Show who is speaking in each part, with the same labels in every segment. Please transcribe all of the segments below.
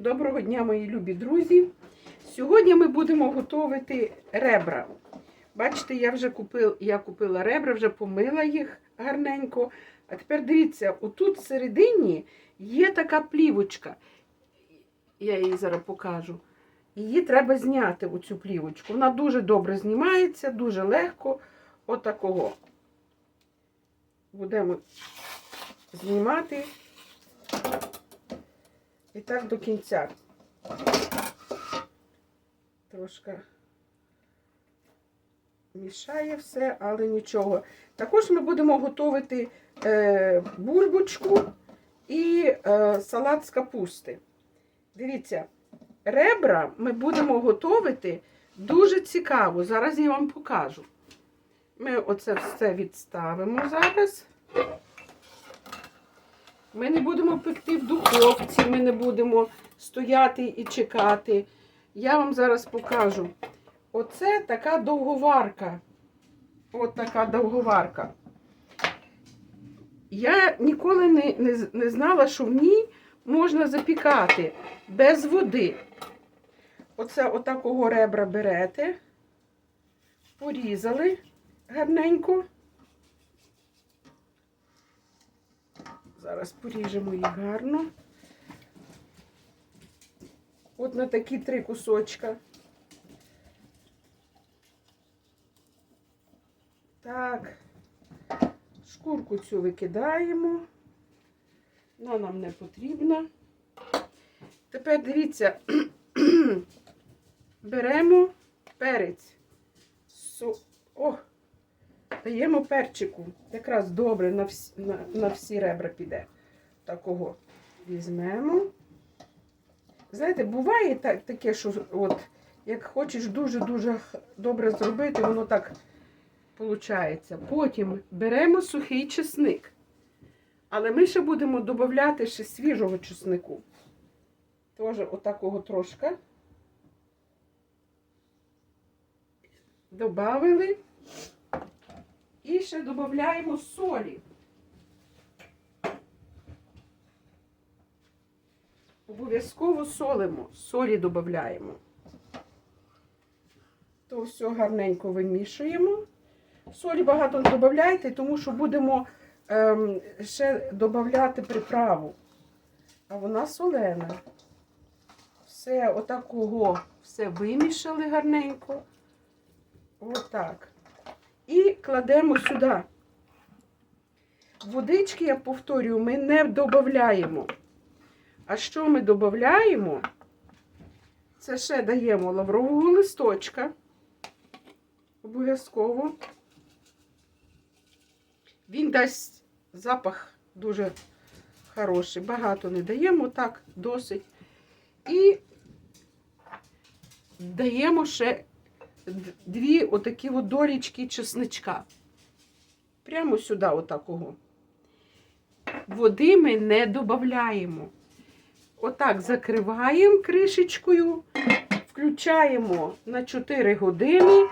Speaker 1: Доброго дня, мої любі друзі. Сьогодні ми будемо готувати ребра. Бачите, я вже купила, я купила ребра, вже помила їх гарненько. А тепер дивіться, отут всередині є така плівочка. Я її зараз покажу. Її треба зняти, оцю плівочку. Вона дуже добре знімається, дуже легко. Отакого. Будемо знімати. І так до кінця. Трошки мішає все, але нічого. Також ми будемо готувати е, бульбочку і е, салат з капусти. Дивіться, ребра ми будемо готувати дуже цікаво. Зараз я вам покажу. Ми оце все відставимо зараз. Ми не будемо пекти в духовці, ми не будемо стояти і чекати. Я вам зараз покажу. Оце така довговарка. От така довговарка. Я ніколи не, не, не знала, що в ній можна запікати без води. Оце отакого ребра берете, порізали гарненько. Зараз поріжемо їх гарно. От на такі три кусочка. Так, шкурку цю викидаємо. Вона нам не потрібна. Тепер дивіться, беремо перець. О, даємо перчику. Якраз добре на всі, на, на всі ребра піде. Такого візьмемо. Знаєте, буває так, таке, що от, як хочеш дуже-дуже добре зробити, воно так виходить. Потім беремо сухий чесник. Але ми ще будемо додати ще свіжого чеснику. Теж отакого трошки. Добавили. І ще додаємо солі. Обов'язково солимо, солі додаємо. То все гарненько вимішуємо. Солі багато не тому що будемо ем, ще додати приправу. А вона солена. Все отакого все вимішали гарненько. Отак. І кладемо сюди. Водички, я повторюю, ми не додаємо. А що ми додаємо? Це ще даємо лаврового листочка. Обов'язково. Він дасть запах дуже хороший. Багато не даємо, так, досить. І даємо ще дві отакі от долічки чесничка. Прямо сюди, отакого. Води ми не додаємо. Отак закриваємо кришечкою, включаємо на 4 години.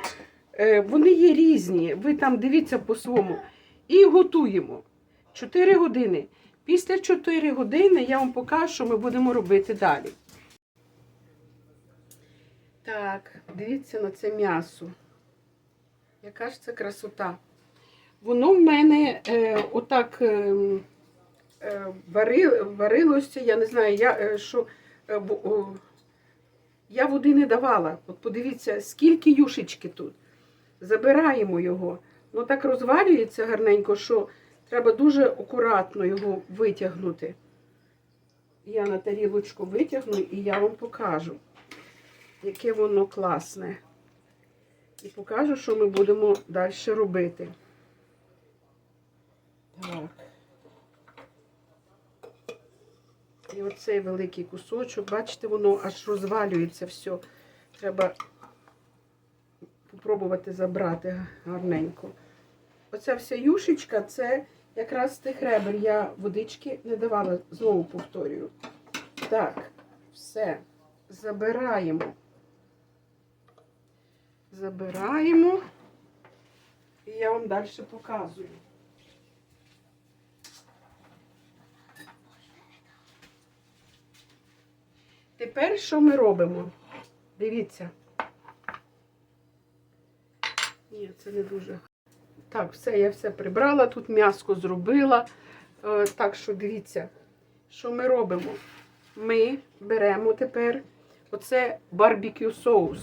Speaker 1: Е, Вони є різні, ви там дивіться по своєму. І готуємо 4 години. Після 4 години я вам покажу, що ми будемо робити далі. Так, дивіться на це м'ясо. Яка ж це красота. Воно в мене е, отак е, е, вари, варилося, я не знаю, я, е, що е, о, я води не давала. От подивіться, скільки юшечки тут. Забираємо його. Воно так розвалюється гарненько, що треба дуже акуратно його витягнути. Я на тарілочку витягну і я вам покажу, яке воно класне. І покажу, що ми будемо далі робити. Так. І оцей великий кусочок, бачите, воно аж розвалюється все. Треба попробувати забрати гарненько. Оця вся юшечка це якраз з тих ребер. Я водички не давала, знову повторюю. Так, все. Забираємо. Забираємо. І я вам далі показую. Тепер що ми робимо? Дивіться. Ні, це не дуже. Так, все, я все прибрала, тут м'яско зробила. Е, так що дивіться, що ми робимо? Ми беремо тепер оце барбекю соус.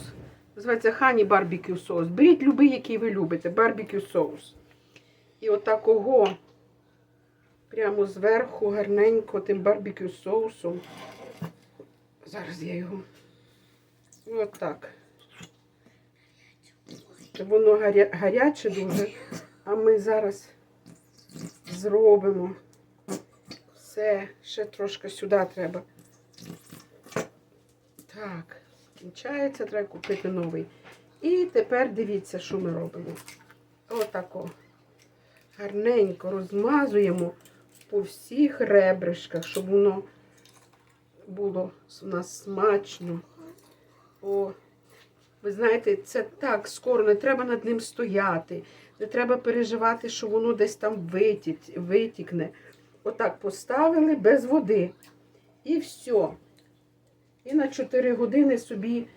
Speaker 1: Називається хані барбекю соус. Беріть любий, який ви любите, барбекю соус. І отакого прямо зверху гарненько тим барбекю соусом. Зараз я його. Отак. Воно гаря... гаряче дуже. А ми зараз зробимо. Все, ще трошки сюди треба. Так, кінчається, треба купити новий. І тепер дивіться, що ми робимо. Отако. Гарненько розмазуємо по всіх ребришках, щоб воно було у нас смачно. О, ви знаєте, це так скоро, не треба над ним стояти. Не треба переживати, що воно десь там витік, витікне. Отак поставили без води. І все. І на 4 години собі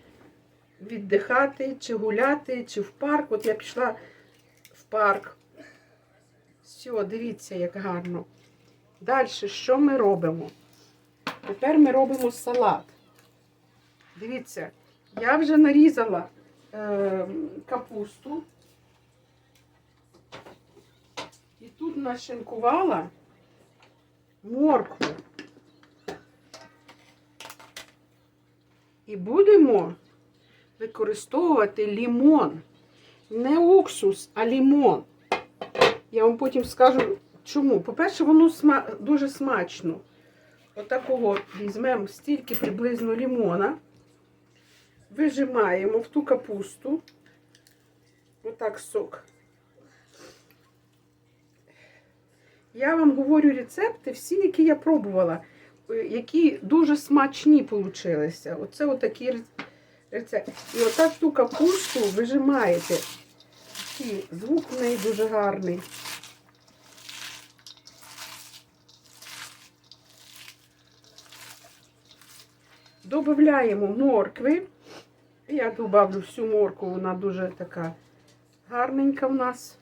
Speaker 1: віддихати, чи гуляти, чи в парк. От я пішла в парк. Все, дивіться, як гарно. Далі, що ми робимо? Тепер ми робимо салат. Дивіться, я вже нарізала е, капусту. І тут нашинкувала моркву. І будемо використовувати лімон. Не уксус, а лімон. Я вам потім скажу, чому. По-перше, воно сма... дуже смачно. Отакого візьмемо стільки приблизно лімона, вижимаємо в ту капусту. Отак сок. Я вам говорю рецепти, всі, які я пробувала, які дуже смачні получилися. Оце отакі ре- рецепти. І отак ту капусту вижимаєте. Такий звук в неї дуже гарний. Добавляємо моркви. Я добавлю всю моркву, вона дуже така гарненька в нас.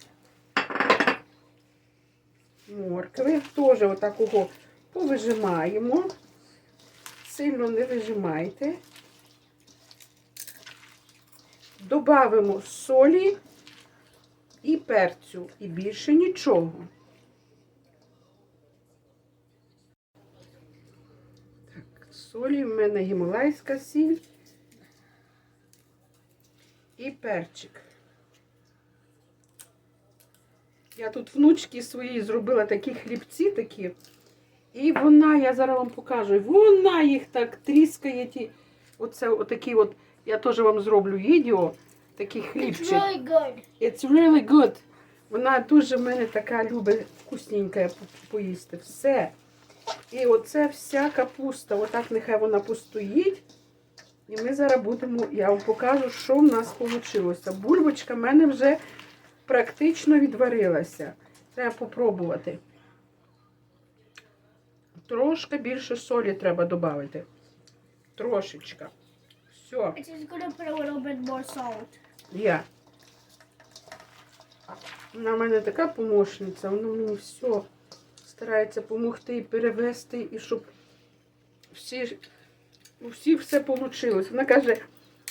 Speaker 1: Моркви. Теж отакого повижимаємо. Сильно не вижимайте. Добавимо солі і перцю. І більше нічого. Так, солі в мене гімалайська сіль і перчик. Я тут внучки своїй зробила такі хлібці такі. І вона, я зараз вам покажу, вона їх так тріскає. Ті, оце отакі от, я теж вам зроблю відео, такий
Speaker 2: It's really good.
Speaker 1: It's really good. Вона дуже в мене така любить вкусненька поїсти. Все. І оце вся капуста. Отак нехай вона постоїть. І ми зараз будемо, я вам покажу, що в нас вийшло. Бульбочка в мене вже практично відварилася. Треба попробувати. Трошки більше солі треба додати. Трошечка. Все.
Speaker 2: Just gonna put a little bit more salt.
Speaker 1: Я. Вона в мене така помощниця, вона мені все старається допомогти і перевести, і щоб всі, у всіх все вийшло. Вона каже,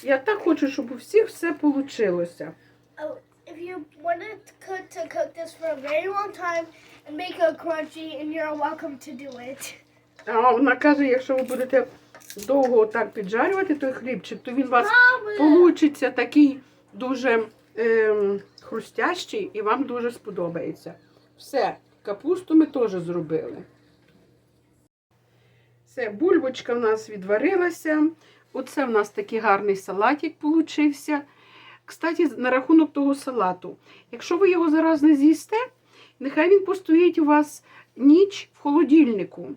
Speaker 1: я так хочу, щоб у всіх все вийшло.
Speaker 2: If you want to cook, to cook this for a very long time and make it crunchy, and you're welcome to do it.
Speaker 1: А вона каже, якщо ви будете довго так піджарювати той хлібчик, то він у вас получиться такий дуже ем, хрустящий і вам дуже сподобається. Все, капусту ми теж зробили. Все, бульбочка в нас відварилася. Оце в нас такий гарний салатик получився. Кстати, на рахунок того салату. Якщо ви його зараз не з'їсте, нехай він постоїть у вас ніч в холодильнику.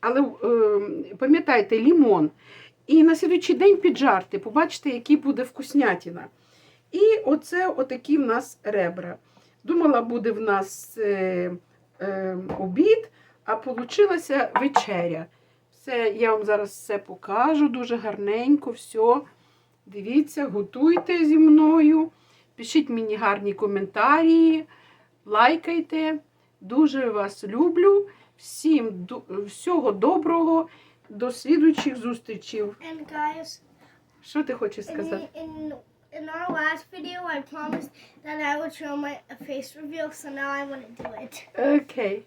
Speaker 1: Але е, пам'ятайте, лімон. І на слідуючий день піджарте, побачите, який буде вкуснятина. І оце отакі в нас ребра. Думала, буде в нас е, е, обід, а получилася вечеря. Все, я вам зараз все покажу дуже гарненько, все. Дивіться, готуйте зі мною. Пишіть мені гарні коментарі, лайкайте. Дуже вас люблю. Всім всього доброго. До слідуючих зустрічей.
Speaker 2: And guys,
Speaker 1: Що ти хочеш сказати?
Speaker 2: in our last video, I promised that I would show my face reveal, so now I want to do it.
Speaker 1: Окей.